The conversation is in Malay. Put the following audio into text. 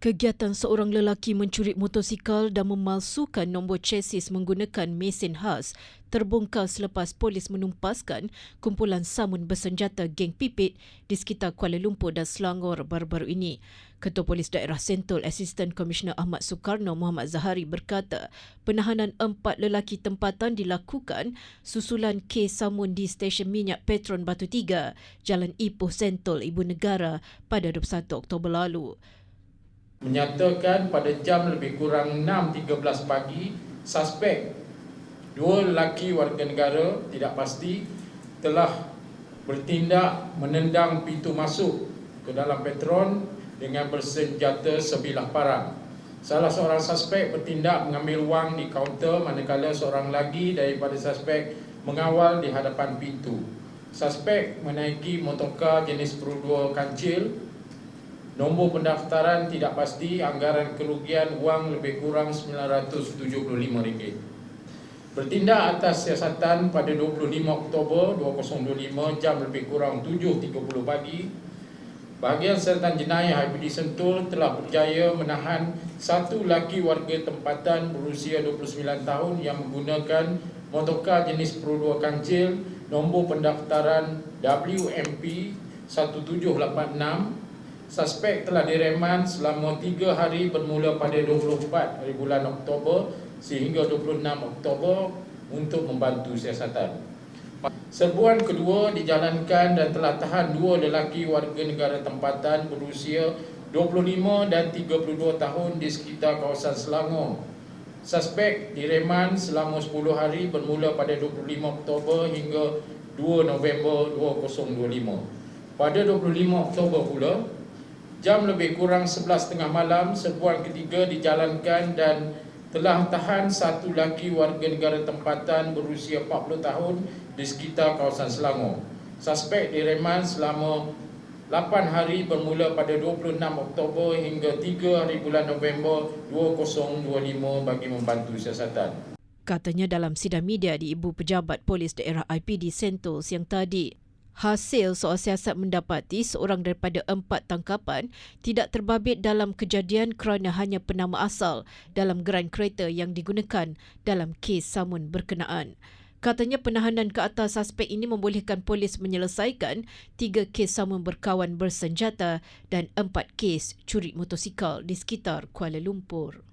Kegiatan seorang lelaki mencuri motosikal dan memalsukan nombor chassis menggunakan mesin khas terbongkar selepas polis menumpaskan kumpulan samun bersenjata geng pipit di sekitar Kuala Lumpur dan Selangor baru-baru ini. Ketua Polis Daerah Sentul Asisten Komisioner Ahmad Soekarno Muhammad Zahari berkata penahanan empat lelaki tempatan dilakukan susulan kes samun di stesen minyak Petron Batu Tiga, Jalan Ipoh Sentul, Ibu Negara pada 21 Oktober lalu menyatakan pada jam lebih kurang 6.13 pagi, suspek dua lelaki warga negara tidak pasti telah bertindak menendang pintu masuk ke dalam petron dengan bersenjata sebilah parang. Salah seorang suspek bertindak mengambil wang di kaunter manakala seorang lagi daripada suspek mengawal di hadapan pintu. Suspek menaiki motorkar jenis Produa kancil Nombor pendaftaran tidak pasti, anggaran kerugian wang lebih kurang RM975. Bertindak atas siasatan pada 25 Oktober 2025 jam lebih kurang 7.30 pagi, Bahagian Sertan Jenayah IPD Sentul telah berjaya menahan satu laki warga tempatan berusia 29 tahun yang menggunakan motorkar jenis Pro 2 kancil nombor pendaftaran WMP 1786 Suspek telah direman selama 3 hari bermula pada 24 hari bulan Oktober sehingga 26 Oktober untuk membantu siasatan. Serbuan kedua dijalankan dan telah tahan dua lelaki warga negara tempatan berusia 25 dan 32 tahun di sekitar kawasan Selangor. Suspek direman selama 10 hari bermula pada 25 Oktober hingga 2 November 2025. Pada 25 Oktober pula, Jam lebih kurang 11.30 malam, serbuan ketiga dijalankan dan telah tahan satu laki warga negara tempatan berusia 40 tahun di sekitar kawasan Selangor. Suspek direman selama 8 hari bermula pada 26 Oktober hingga 3 hari bulan November 2025 bagi membantu siasatan. Katanya dalam sidang media di Ibu Pejabat Polis Daerah IPD Sentul siang tadi. Hasil soal siasat mendapati seorang daripada empat tangkapan tidak terbabit dalam kejadian kerana hanya penama asal dalam geran kereta yang digunakan dalam kes samun berkenaan. Katanya penahanan ke atas suspek ini membolehkan polis menyelesaikan tiga kes samun berkawan bersenjata dan empat kes curi motosikal di sekitar Kuala Lumpur.